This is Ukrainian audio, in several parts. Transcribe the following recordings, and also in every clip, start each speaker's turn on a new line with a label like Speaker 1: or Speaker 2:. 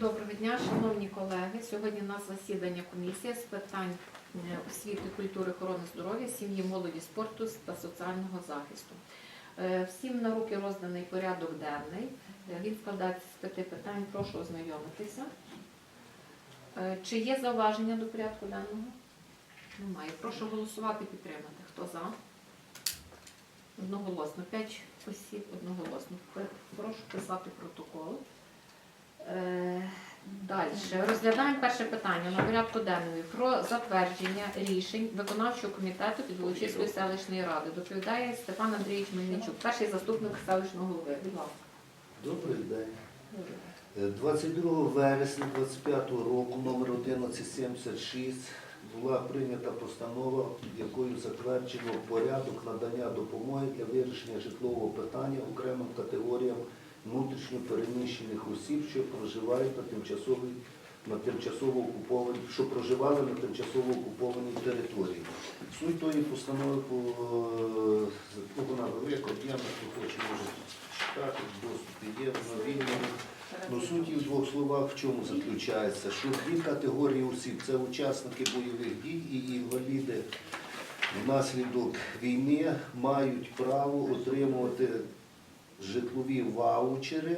Speaker 1: Доброго дня, шановні колеги. Сьогодні у нас засідання комісії з питань е, освіти, культури, охорони здоров'я, сім'ї, молоді, спорту та соціального захисту. Е, Всім на руки розданий порядок денний. Е, Він складається з п'яти питань. Прошу ознайомитися. Чи є зауваження до порядку денного? Немає. Прошу голосувати, підтримати. Хто за? Одноголосно. П'ять осіб одноголосно. Прошу писати протокол. Е, Далі розглядаємо перше питання на порядку денному про затвердження рішень виконавчого комітету Підволочиської селищної ради. Доповідає Степан Андрійович Мельничук, перший заступник селищного голови. Будь.
Speaker 2: Добрий день. Е, 22 вересня 25 року, номер 1176, була прийнята постанова, якою затверджено порядок надання допомоги для вирішення житлового питання окремим категоріям внутрішньо переміщених осіб, що проживають на тимчасовій на тимчасово окупованій, що проживали на тимчасово окупованій території. Суть тої постанови по ну, вона велика, об'ємна, хто хоче може читати, доступ є, вона вільна. Ну, суть в двох словах в чому заключається? Що дві категорії осіб це учасники бойових дій і інваліди внаслідок війни мають право отримувати житлові ваучери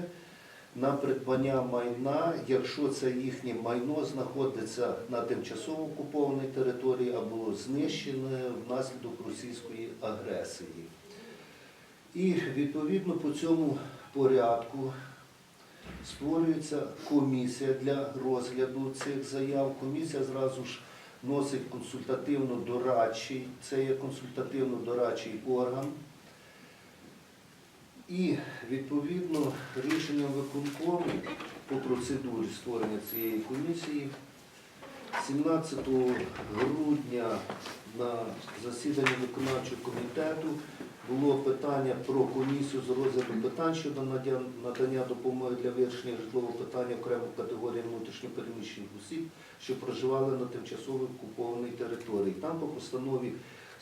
Speaker 2: на придбання майна, якщо це їхнє майно знаходиться на тимчасово окупованій території або знищене внаслідок російської агресії. І відповідно по цьому порядку створюється комісія для розгляду цих заяв. Комісія зразу ж носить консультативно-дорадчий, це є консультативно-дорадчий орган. І відповідно рішенням виконкому по процедурі створення цієї комісії 17 грудня на засіданні виконавчого комітету було питання про комісію з розгляду питань щодо надання допомоги для вирішення житлового питання окремих категорій внутрішньопереміщених осіб, що проживали на тимчасово окупованій території. Там по постанові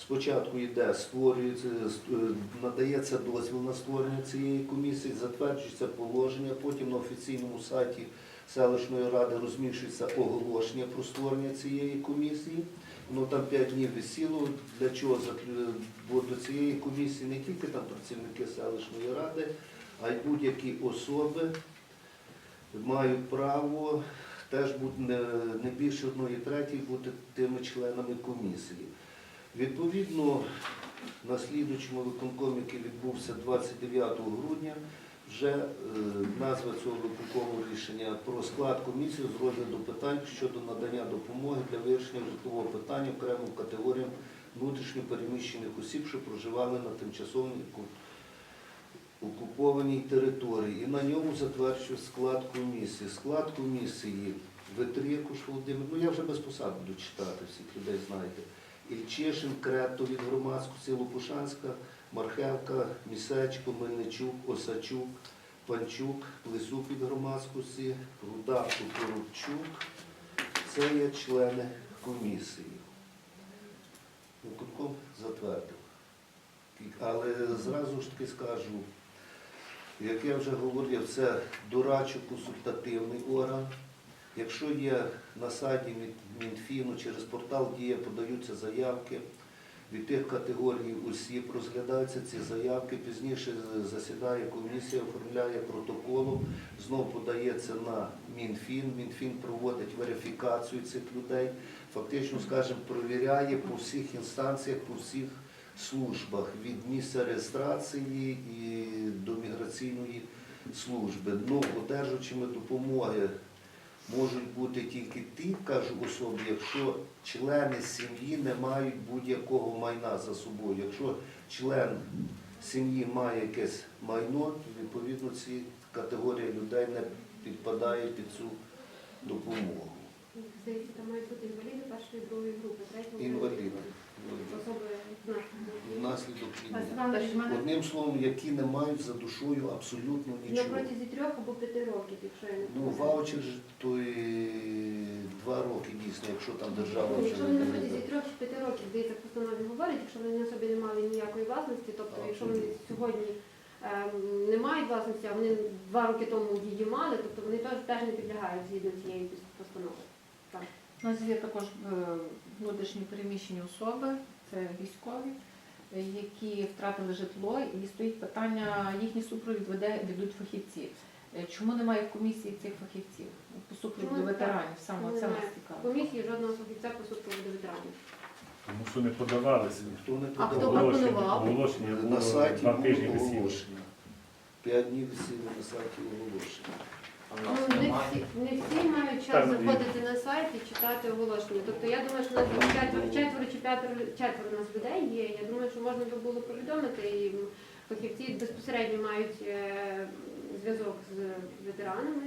Speaker 2: спочатку йде, створюється, е, надається дозвіл на створення цієї комісії, затверджується положення, потім на офіційному сайті селищної ради розміщується оголошення про створення цієї комісії. Воно там 5 днів висіло. Для чого? Заклю- Бо до цієї комісії не тільки там працівники селищної ради, а й будь-які особи мають право теж бути не більше одної третій бути тими членами комісії. Відповідно, на слідуючому виконкомі, який відбувся 29 грудня, вже е, назва цього виконкому рішення про склад комісії з розгляду питань щодо надання допомоги для вирішення житлового питання окремим категоріям внутрішньо переміщених осіб, що проживали на тимчасово окупованій території. І на ньому затверджує склад комісії. Склад комісії Ветрикуш Володимир, ну я вже без посад буду читати, всіх людей знаєте. Ільчишин, Крето від громадськості Лопушанська, Мархевка, Місечко, Мельничук, Осачук, Панчук, Лисук від громадськості, Руда Кукурубчук. Це є члени комісії. Виконком затвердив. Але зразу ж таки скажу, як я вже говорив, це дорадчо-консультативний орган. Якщо є на сайті Мінфіну через портал Дія подаються заявки від тих категорій осіб, розглядаються ці заявки, пізніше засідає комісія, оформляє протоколом, знов подається на Мінфін. Мінфін проводить верифікацію цих людей, фактично, скажімо, провіряє по всіх інстанціях, по всіх службах від місця реєстрації і до міграційної служби. Ну, одержувачами допомоги можуть бути тільки ті, кажу особи, якщо члени сім'ї не мають будь-якого майна за собою. Якщо член сім'ї має якесь майно, то відповідно ці категорія людей не підпадає під цю допомогу.
Speaker 3: Здається, там мають бути інваліди першої другої групи, третьої.
Speaker 2: Інваліди. Внаслідок війни. Одним словом, які не мають за душою абсолютно
Speaker 3: На
Speaker 2: нічого.
Speaker 3: протязі трьох або п'яти років, якщо я не
Speaker 2: Ну, ваучер ж то і два роки дійсно, якщо там держава
Speaker 3: Ну,
Speaker 2: вже
Speaker 3: Якщо вони на протязі трьох чи п'яти років, здається, в постанові говорять, якщо вони на собі не мали ніякої власності, тобто якщо вони сьогодні ем, не мають власності, а вони два роки тому її мали, тобто вони теж, не підлягають згідно цієї пос- постанови.
Speaker 1: У нас є також е, внутрішні переміщені особи, це військові, е, які втратили житло, і стоїть питання, їхній супровід веде, ведуть фахівці. Е, Чому немає в комісії цих фахівців по супровіду
Speaker 3: Чому
Speaker 1: ветеранів? Саме це нас
Speaker 3: немає? В комісії жодного фахівця по супроводу ветеранів.
Speaker 4: Тому що не подавалися.
Speaker 2: Ніхто не
Speaker 1: А хто
Speaker 2: подав.
Speaker 4: Оголошення,
Speaker 1: пропонував?
Speaker 4: оголошення
Speaker 2: На
Speaker 4: було
Speaker 2: сайті
Speaker 4: два тижні
Speaker 2: було
Speaker 4: висіло.
Speaker 2: оголошення. П'ять днів висіло на сайті оголошення.
Speaker 3: Ну, не всі, не всі мають час
Speaker 4: Так,
Speaker 3: заходити на сайт і читати оголошення. Тобто я думаю, що у нас четверо, четверо чи п'ятеро четверо у нас людей є. Я думаю, що можна би було повідомити і фахівці безпосередньо мають е, зв'язок з ветеранами.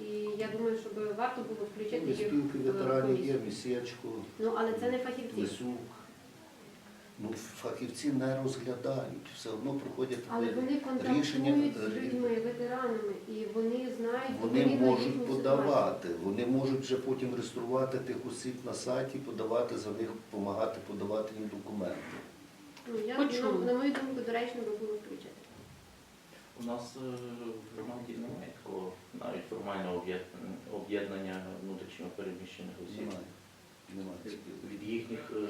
Speaker 3: І я думаю, що би варто було включити
Speaker 2: Ну,
Speaker 3: їх
Speaker 2: Спілки
Speaker 3: в
Speaker 2: ветеранів є,
Speaker 3: комісію. Ну, але це не фахівці.
Speaker 2: Лисюк. Ну, фахівці не розглядають, все одно проходять
Speaker 3: Але вони
Speaker 2: рішення.
Speaker 3: контактують з людьми, ветеранами, і вони знають
Speaker 2: Вони можуть подавати, вони можуть вже потім реєструвати тих осіб на сайті, подавати за них, допомагати подавати їм документи.
Speaker 3: Ну, я, ну, на мою думку, доречно би було включити.
Speaker 5: У нас е, в громаді немає такого навіть формального об'єднання- об'єднання внутрішньо переміщених осіб.
Speaker 2: Немає. Немає.
Speaker 5: Від- їхніх е,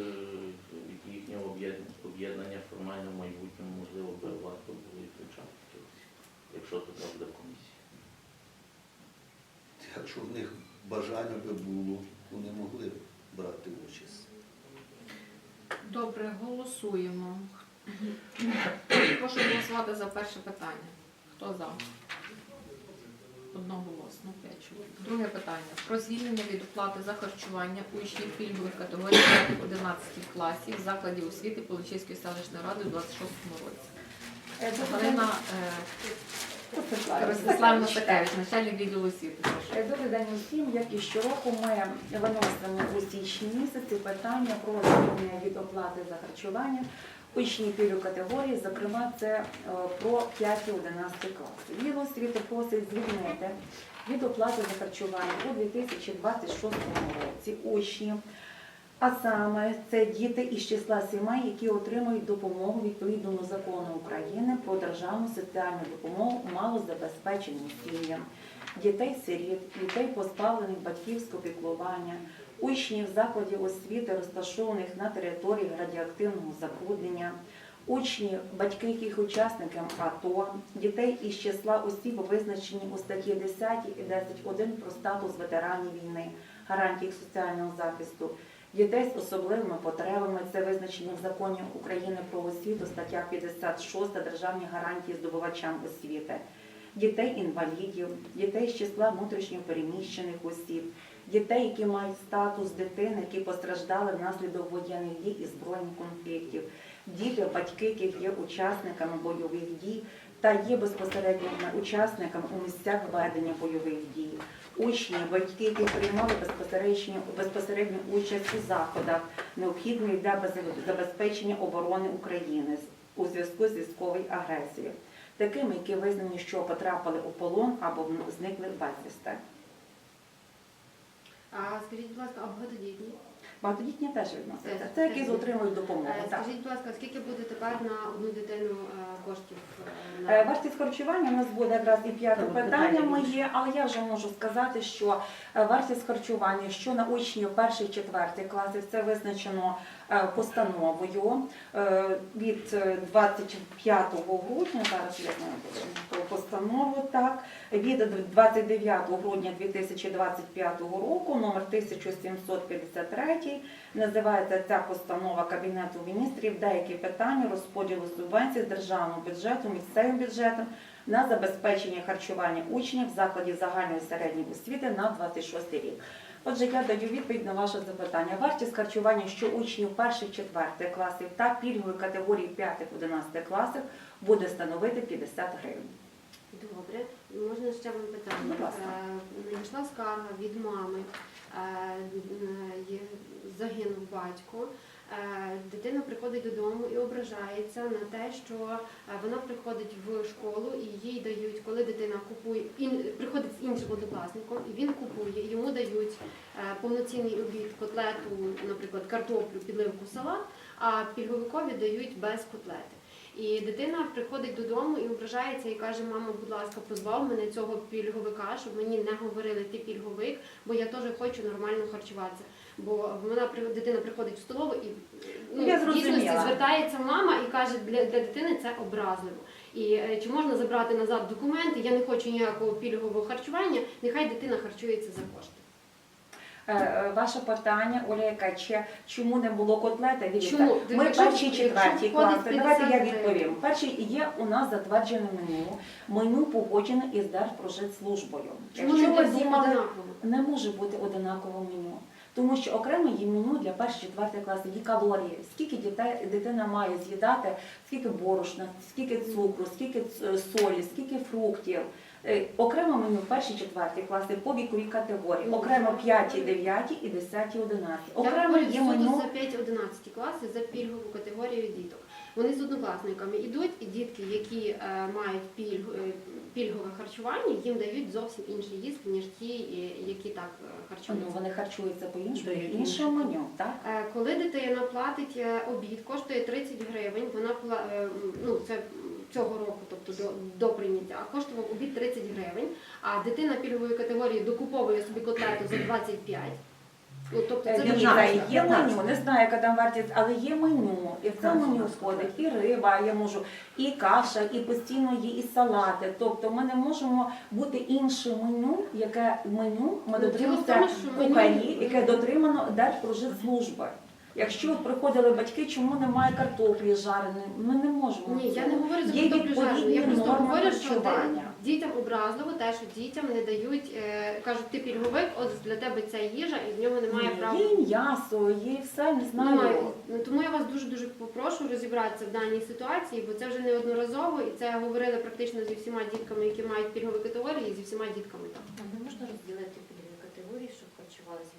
Speaker 5: від їхнього об'єднання, об'єднання формально в майбутньому можливо би варто було і включати якщо то так буде в комісії.
Speaker 2: Якщо в них бажання би було, вони могли б брати участь.
Speaker 1: Добре, голосуємо. Прошу голосувати за перше питання. Хто за? Одноголосно, п'ять чоловік. Друге питання. Про звільнення від оплати за харчування учнів пільгових категорій 5-11 класів закладів освіти Поличівської селищної ради у 26 році. Галина е, Ростиславівна Сакевич, начальник відділу освіти.
Speaker 6: Е, Добрий день усім. Як і щороку, ми виносимо у січні місяці питання про звільнення від оплати за харчування учнів пільгової категорії, зокрема, це е, про 5-11 класи. Відділ освіти просить звільнити від оплати за харчування у 2026 році учнів. А саме це діти із числа сімей, які отримують допомогу відповідно до закону України про державну соціальну допомогу малозабезпеченим сім'ям дітей-сиріт, дітей, позбавлених батьківського піклування, учнів закладів освіти, розташованих на території радіоактивного забруднення, учнів, батьки яких учасників АТО, дітей із числа осіб, визначені у статті 10 і 10.1 про статус ветеранів війни, гарантії соціального захисту, дітей з особливими потребами, це визначені в законі України про освіту, стаття 56 державні гарантії здобувачам освіти дітей-інвалідів, дітей з числа внутрішньо переміщених осіб, дітей, які мають статус дитини, які постраждали внаслідок воєнних дій і збройних конфліктів, діти, батьки, яких є учасниками бойових дій та є безпосередніми учасниками у місцях ведення бойових дій, учні, батьки, які приймали безпосередню, безпосередню участь у заходах, необхідних для без- забезпечення оборони України у зв'язку з військовою агресією такими, які визнані, що потрапили у полон або зникли безвісти.
Speaker 3: А скажіть, будь ласка, а багатодітні?
Speaker 6: Багатодітні теж відносяться. Це які отримують допомогу.
Speaker 3: Е,
Speaker 6: так.
Speaker 3: Скажіть, будь ласка, скільки буде тепер на одну дитину е, коштів? е,
Speaker 6: Е, Вартість харчування у нас буде якраз і п'яте питання
Speaker 1: питання
Speaker 6: моє, але я вже можу сказати, що е, вартість харчування, що на учнів перший четвертий класів, це визначено постановою е, від е, 25 грудня, зараз я знаю постанову, так, від 29 грудня 2025 року, номер 1753, називається ця постанова Кабінету міністрів деякі питання розподілу субвенцій з державного бюджету місцевим бюджетом на забезпечення харчування учнів закладів загальної середньої освіти на 26 рік. Отже, я даю відповідь на ваше запитання. Вартість харчування, що учнів перших четвертих класів та пільгової категорії 5-11 класів буде становити 50 гривень.
Speaker 3: Добре, можна ще вам питання. Е, Надійшла скарга від мами, е, загинув батько. Е, Дитина приходить додому і ображається на те, що е, вона приходить в школу і їй дають, коли дитина купує, і приходить з іншим однокласником, і він купує, йому дають е, повноцінний обід, котлету, наприклад, картоплю, підливку, салат, а пільговикові дають без котлети. І дитина приходить додому і ображається і каже: мама, будь ласка, позбав мене цього пільговика, щоб мені не говорили ти пільговик, бо я теж хочу нормально харчуватися. Бо вона дитина приходить в столову і ну,
Speaker 6: Я
Speaker 3: в дійсності звертається мама і каже, для, для дитини це образливо. І е, чи можна забрати назад документи? Я не хочу ніякого пільгового харчування. Нехай дитина харчується за кошти.
Speaker 6: Е, е, Ваше питання, Оля, яка чому не було котлета?
Speaker 3: Чому?
Speaker 6: Ми перші четверті класи. Давайте я відповім. Перший є у нас затверджене меню. Меню погоджене із Держпрожитслужбою.
Speaker 3: Чому
Speaker 6: Якщо
Speaker 3: не
Speaker 6: ви думали, не може бути одинакове меню. Тому що окремо є меню для перших четвертих класів, є калорії, скільки дітей дитина має з'їдати, скільки борошна, скільки цукру, скільки ц- солі, скільки фруктів. Е, Окремо меню перші четверті класи по віковій категорії, окремо п'яті, дев'яті і десяті, одинадцяті. Окремо є меню.
Speaker 3: за 5-11 класи за пільгову категорію діток. Вони з однокласниками йдуть, і дітки, які е, мають пільг, е, пільгове харчування, їм дають зовсім інший їсти, ніж ті, е, які так е,
Speaker 6: Ну, вони харчуються по іншому, іншому меню, так?
Speaker 3: Е, Коли дитина платить е, обід, коштує 30 гривень, вона е, ну це цього року, тобто до, до прийняття, коштував обід 30 гривень, а дитина пільгової категорії докуповує собі котлету за 25. Ну, тобто це
Speaker 6: Дивіться,
Speaker 3: дуже
Speaker 6: є меню, не знаю, яка там вартість, але є меню. І в це меню входить і риба, я можу, і каша, і постійно є і салати. Тобто ми не можемо бути інше меню, яке меню ми
Speaker 3: Ну,
Speaker 6: дотримуємося
Speaker 3: діло в тому, що меню-
Speaker 6: кухарі, яке дотримано Держпрожитслужби. Якщо приходили батьки, чому немає картоплі жареної, ми не можемо.
Speaker 3: Ні, я не говорю за
Speaker 6: Є
Speaker 3: картоплю жарену. Я
Speaker 6: відповідні
Speaker 3: просто
Speaker 6: норми
Speaker 3: говорю, що
Speaker 6: харчування.
Speaker 3: де- дітям образливо те, що дітям не дають, е, кажуть, ти пільговик, от для тебе ця їжа, і в нього немає
Speaker 6: Ні,
Speaker 3: права.
Speaker 6: Є і м'ясо, є і все, не знаю.
Speaker 3: Немає. Ну, Тому я вас дуже дуже попрошу розібратися в даній ситуації, бо це вже неодноразово, і це говорили практично зі всіма дітками, які мають пільгові категорії, і зі всіма дітками так.
Speaker 7: А не можна розділити пільгові категорії, щоб харчувалися?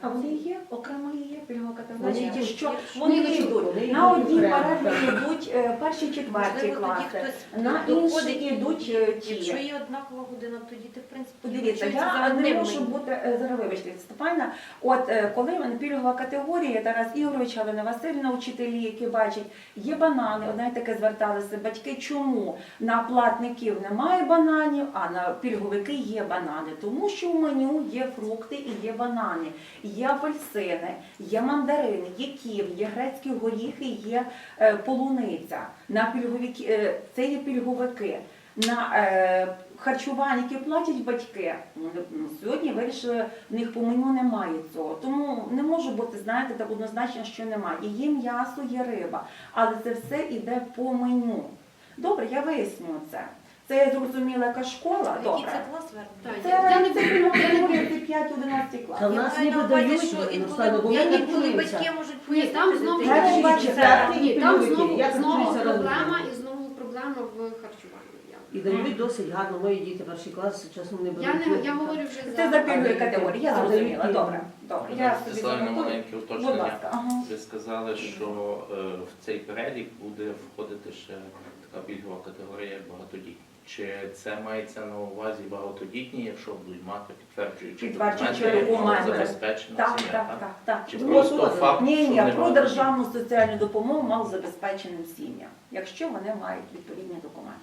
Speaker 6: А вони є, окремо є пільгова категорія. Ті, що
Speaker 7: якщо-
Speaker 6: вони
Speaker 3: Вони
Speaker 6: йдуть. На одній
Speaker 7: окремо,
Speaker 6: йдуть е, перші четверті
Speaker 7: Можливо, тоді
Speaker 6: класи,
Speaker 7: хтось
Speaker 6: на
Speaker 7: доходить,
Speaker 6: інші йдуть е,
Speaker 7: Якщо
Speaker 6: ті.
Speaker 7: є однакова година, тоді ти в принципі
Speaker 6: Подивіться,
Speaker 7: за
Speaker 6: я не
Speaker 7: одним
Speaker 6: можу бути е, зараз вибачте, Степана. От е, коли мене пільгова категорія, Тарас Ігорович, Галина Васильівна, учителі, які бачать, є банани. Одне таке зверталися батьки. Чому на платників немає бананів, а на пільговики є банани? Тому що в меню є фрукти і є банани, є апельсини, є мандарини, є ків, є грецькі горіхи, є е, полуниця. На пільговики е, це є пільговики. На е, харчування, яке платять батьки, ну, не- ну, сьогодні вирішили, в них по меню немає цього. Тому не може бути, знаєте, так однозначно, що немає. І є м'ясо, є риба, але це все йде по меню. Добре, я вияснюю це. Це я зрозуміла, яка школа.
Speaker 7: Який
Speaker 6: Добре.
Speaker 7: це клас верно?
Speaker 3: Так,
Speaker 6: Це,
Speaker 3: не
Speaker 6: це,
Speaker 3: не
Speaker 6: це 5-11 клас.
Speaker 8: Та в нас
Speaker 7: маю
Speaker 8: ніби
Speaker 7: на увазі,
Speaker 8: дають,
Speaker 7: що
Speaker 8: ну,
Speaker 7: інколи,
Speaker 8: Руслана, бо
Speaker 7: я
Speaker 8: не
Speaker 7: інколи
Speaker 8: дивимося.
Speaker 7: батьки можуть
Speaker 3: Ні, там знову
Speaker 7: це-
Speaker 3: Ні, там знову,
Speaker 8: Як
Speaker 3: знову
Speaker 8: харчуються
Speaker 3: проблема і знову проблема в харчуванні. Я-
Speaker 8: І дають досить гарно, мої діти перший клас, часом не беруть.
Speaker 3: Я не я говорю вже за
Speaker 6: Це за пільгові категорії, я зрозуміла. Добре, добре. Я собі занотую.
Speaker 5: маленьке
Speaker 6: Будь
Speaker 5: уточнення.
Speaker 6: ласка, ага.
Speaker 5: Ви сказали, що е, в цей перелік буде входити ще така пільгова категорія, як багатодітні. Чи це мається на увазі багатодітні, якщо будуть мати підтверджуючі
Speaker 6: Підтверджуючі
Speaker 5: документи, забезпечена
Speaker 6: Так,
Speaker 5: сім'я?
Speaker 6: так, так, так.
Speaker 5: Чи
Speaker 8: Ну,
Speaker 5: просто
Speaker 8: от,
Speaker 5: факт,
Speaker 6: Ні,
Speaker 5: що
Speaker 6: ні,
Speaker 5: не
Speaker 6: про
Speaker 5: багатодітні?
Speaker 6: державну соціальну допомогу мав забезпеченим сім'ям, якщо вони мають відповідні документи.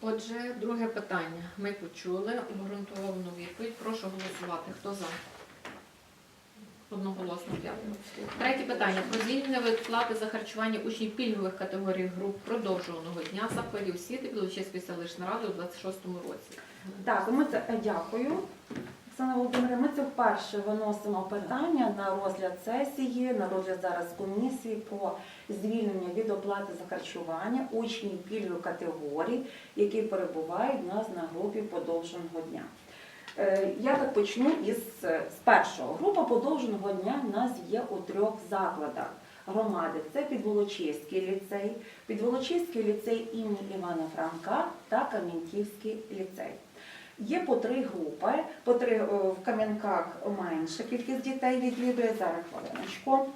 Speaker 1: Отже, друге питання. Ми почули обґрунтовану відповідь. Прошу голосувати. Хто за? Одноголосно дякую. Третє питання. Про звільнення плати за харчування учнів пільгових категорій груп продовжуваного дня закладів освіти Білочиської селищної ради у 26-му році.
Speaker 6: Так, ми це е, дякую. Оксана Володимирівна, ми це вперше виносимо питання на розгляд сесії, на розгляд зараз комісії про звільнення від оплати за харчування учнів пільгових категорій, які перебувають у нас на групі подовженого дня. Е, Я так почну із е, з першого. Група подовженого дня в нас є у трьох закладах громади. Це Підволочиський ліцей, Підволочиський ліцей імені Івана Франка та Кам'янківський ліцей. Є по три групи, по три в Кам'янках менша кількість дітей відвідує. Зараз хвилиночку.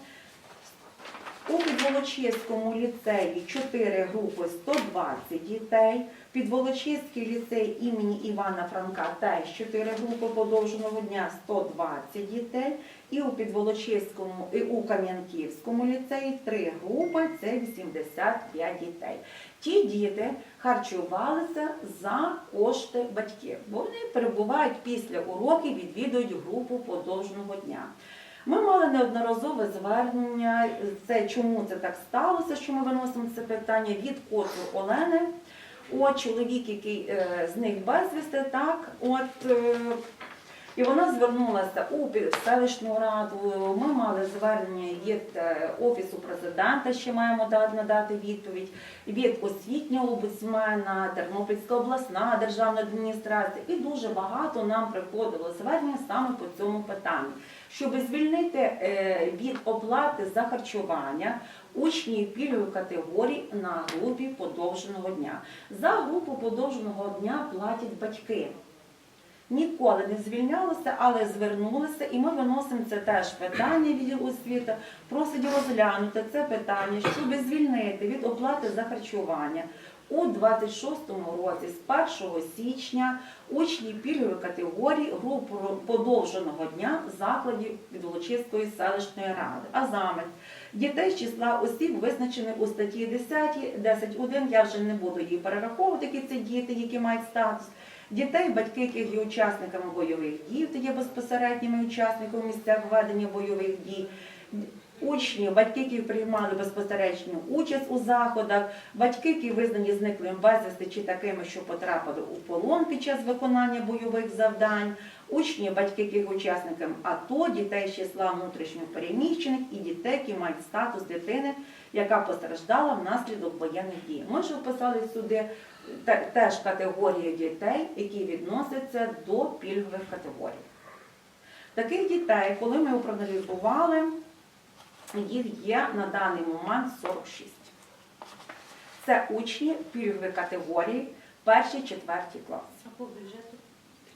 Speaker 6: У Підволочиському ліцеї 4 групи 120 дітей. Підволочиський ліцей імені Івана Франка теж 4 групи подовженого дня 120 дітей. І у Підволочиському, і у Кам'янківському ліцеї 3 групи це 85 дітей. Ті діти харчувалися за кошти батьків, вони перебувають після уроків, відвідують групу подовженого дня. Ми мали неодноразове звернення, це чому це так сталося, що ми виносимо це питання від коту Олени. От чоловік, який е, з них безвісти, так, от е, і вона звернулася у селищну раду. Ми мали звернення від е, офісу президента, ще маємо дати надати відповідь, від освітнього омбудсмена, Тернопільська обласна державна адміністрація. І дуже багато нам приходило звернення саме по цьому питанню, щоб звільнити е, від оплати за харчування учнів пільгової категорії на групі подовженого дня. За групу подовженого дня платять батьки. Ніколи не звільнялося, але звернулися, і ми виносимо це теж питання відділ освіти. Просить розглянути це питання, щоб звільнити від оплати за харчування. У 26-му році, з 1 січня, учні пільгової категорії групи подовженого дня закладів Підволочиської селищної ради. А замість дітей з числа осіб, визначених у статті 10, 10.1, я вже не буду її перераховувати, які це діти, які мають статус. Дітей, батьки, яких є учасниками бойових дій, то є безпосередніми учасниками місця ведення бойових дій. Учні, батьки, які приймали безпосередню участь у заходах, батьки, які визнані зниклим безвісти чи такими, що потрапили у полон під час виконання бойових завдань, учні, батьки, які є учасниками АТО, дітей з числа внутрішньо переміщених і дітей, які мають статус дитини, яка постраждала внаслідок воєнних дій. Ми ж вписали сюди теж категорію дітей, які відносяться до пільгових категорій. Таких дітей, коли ми проаналізували, їх є на даний момент 46. Це учні пільгової категорії, перші, четверті класи.
Speaker 7: А по бюджету?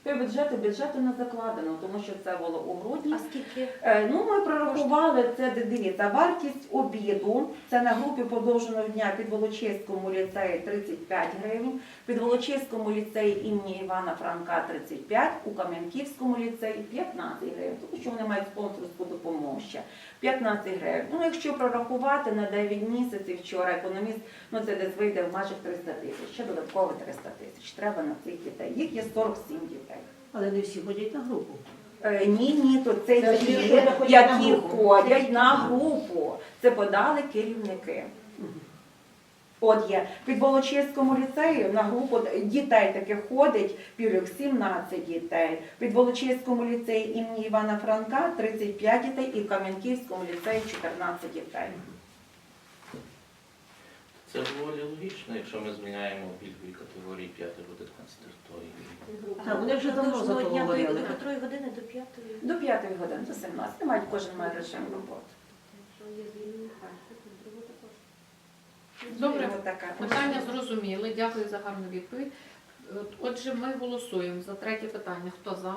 Speaker 6: По бюджету бюджету не закладено, тому що це було у грудні.
Speaker 7: А скільки?
Speaker 6: Е, Ну, ми прорахували це, дивіться, вартість обіду, це на групі подовженого дня під Волочиському ліцеї 35 гривень, під Волочиському ліцеї імені Івана Франка 35, у Кам'янківському ліцеї 15 гривень, тому що вони мають спонсорську допомогу ще. 15 гривень. Ну, якщо прорахувати на 9 місяців вчора економіст, ну це десь вийде в майже 300 тисяч, ще додатково 300 тисяч. Треба на цих дітей. Їх є 47 дітей.
Speaker 8: Але не всі ходять на групу.
Speaker 6: Е, Ні, ні, то це
Speaker 8: Це
Speaker 6: ті, які ходять на групу. Це подали керівники. От є. Під Волочиському ліцеї на групу дітей таких ходить пірюк 17 дітей. Під Волочиському ліцеї імені Івана Франка 35 дітей і в Кам'янківському ліцеї 14 дітей.
Speaker 5: Це доволі логічно, якщо ми зміняємо пільгові категорії 5 до 11, то і
Speaker 8: Так, вони вже давно за
Speaker 7: Кожного
Speaker 8: то
Speaker 7: дня до
Speaker 8: говорили.
Speaker 7: до котрої години до п'ятої.
Speaker 6: До 5 години, до 17. Мають кожен має режим роботи.
Speaker 3: Якщо є звільнені перше, то друге також.
Speaker 1: Добре.
Speaker 6: Така.
Speaker 1: Питання зрозуміли. Дякую за гарну відповідь. Отже, ми голосуємо за третє питання. Хто за?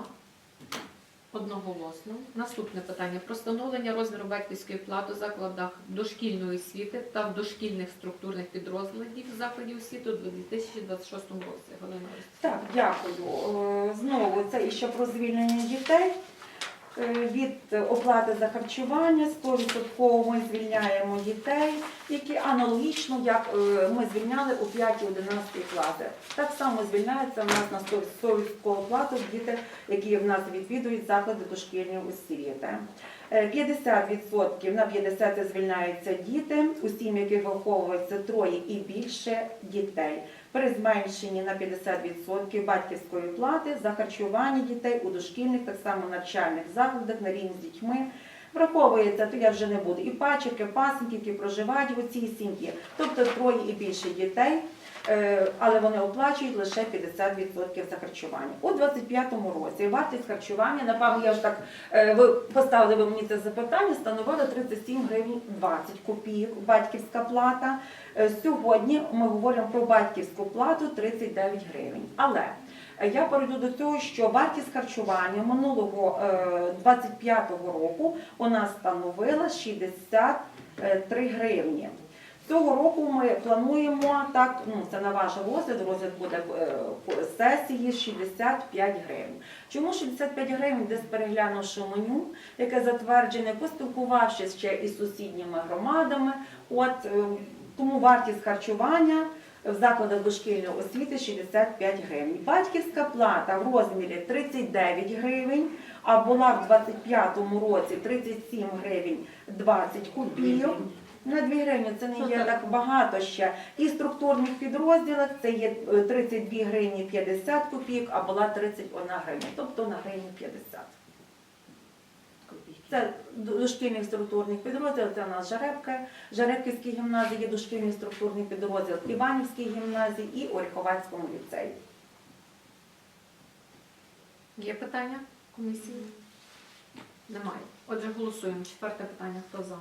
Speaker 1: Одноголосно. Наступне питання про встановлення розміру батьківської плати у закладах дошкільної освіти та в дошкільних структурних підрозділів закладів освіти у 2026 році. Галина Орестівна.
Speaker 6: Так, дякую. Е, Знову це іще про звільнення дітей. Е, Від оплати за харчування 100% ми звільняємо дітей, які аналогічно, як е, ми звільняли у 5-11 класи. Так само звільняється в нас на 100% оплату діти, які в нас відвідують заклади дошкільної освіти. Е, 50% на 50 це звільняються діти, у сім'ї, яких виховується троє і більше дітей при зменшенні на 50% батьківської плати за харчування дітей у дошкільних, так само навчальних закладах на рівні з дітьми. Враховується, то я вже не буду, і пачерки, пасенки, які проживають у цій сім'ї, тобто троє і більше дітей, але вони оплачують лише 50% за харчування. У 25-му році вартість харчування, напевно, я ж так, е, ви поставили ви мені це запитання, становила 37 гривень 20 копійок батьківська плата. Е, Сьогодні ми говоримо про батьківську плату 39 гривень. Але е, я перейду до того, що вартість харчування минулого е, 25-го року у нас становила 60 е, 3 гривні. Цього року ми плануємо так, ну це на ваш розгляд, розгляд буде е, сесії 65 гривень. Чому 65 гривень, десь переглянувши меню, яке затверджене, поспілкувавшись ще із сусідніми громадами, от е, тому вартість харчування в закладах дошкільної освіти 65 гривень. Батьківська плата в розмірі 39 гривень, а була в 25-му році 37 гривень 20 копійок. На 2 гривні це не є так багато ще. І в структурних підрозділах це є е, 32 гривні 50 копійок, а була 31 гривня, тобто на гривні 50. Це дошкільних структурних підрозділів, це у нас Жаребка, Жаребківській гімназії, є дошкільний структурний підрозділ Іванівській гімназії і Оріховецькому ліцеї.
Speaker 1: Є питання комісії? Немає. Отже, голосуємо. Четверте питання. Хто за?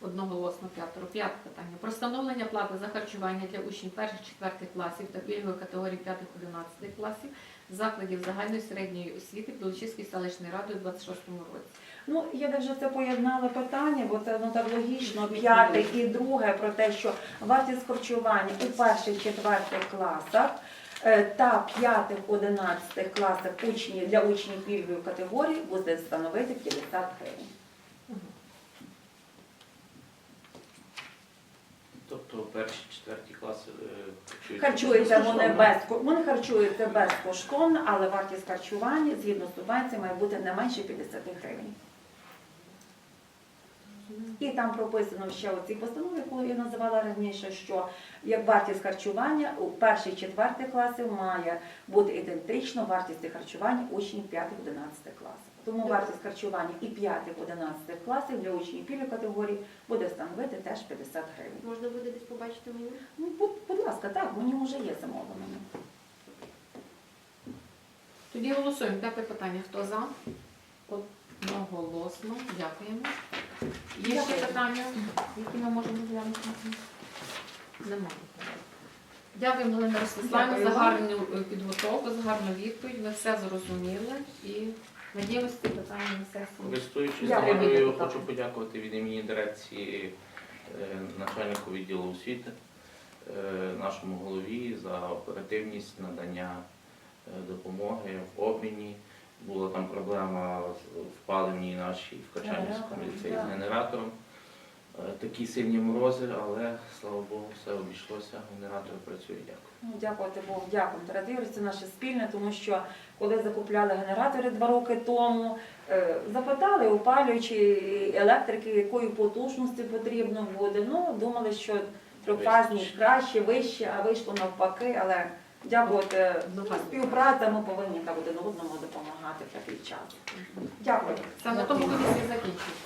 Speaker 1: Одноголосно п'ятеро. П'яте питання. Про встановлення плати за харчування для учнів перших четвертих класів та категорії п'ятих одинадцятих класів закладів загальної середньої освіти Білочиської селищної ради у 26-му році.
Speaker 6: Ну, я вже це поєднала питання, бо це ну так логічно. П'яте і друге про те, що вартість харчування у перших четвертих класах е, та п'ятих одинадцятих класах учнів для учнів пільгової категорії буде становити 50 гривень.
Speaker 5: Тобто перші, четверті класи е,
Speaker 6: Харчуються вони
Speaker 5: безкоштовно.
Speaker 6: без вони харчуються безкоштовно, але вартість харчування згідно з субвенцією має бути не менше 50 гривень. І там прописано ще у цій постанові, яку я називала раніше, що як вартість харчування у перших четвертих класів має бути ідентично вартісті харчування учнів 5-11 класів. Тому вартість харчування і 5-11 класів для учнів пільгової категорії буде становити теж 50 гривень.
Speaker 3: Можна буде десь побачити меню?
Speaker 6: Ну, будь, будь ласка, так, мені вже є замовлення.
Speaker 1: Тоді голосуємо. П'яте питання. Хто за? Одноголосно. Дякуємо. Є ще питання, які ми можемо розглянути? Немає. Дякую, Галина Ростиславівна, за гарну е, підготовку, за гарну відповідь. Ви все зрозуміли і надіємося ці питання на сесії.
Speaker 5: Користуючись
Speaker 6: Я
Speaker 5: нагодою, хочу подякувати від імені дирекції е, начальнику відділу освіти, е, нашому голові за оперативність надання е, допомоги в обміні. Була там проблема в паливній нашій в Качанівському ліцеї з генератором. Е, Такі сильні морози, але слава Богу, все обійшлося. Генератор працює. Дякую.
Speaker 6: Ну, Дякувати Богу, дякую. Традирусь, це наше спільне, тому що коли закупляли генератори два роки тому, е, запитали опалюючі електрики, якої потужності потрібно буде. Ну, думали, що трьохфазні краще, вище, а вийшло навпаки, але дякувати ну, співпраця, ми повинні так один одному допомагати в такий час. Дякую.
Speaker 1: На тому комісія закінчується.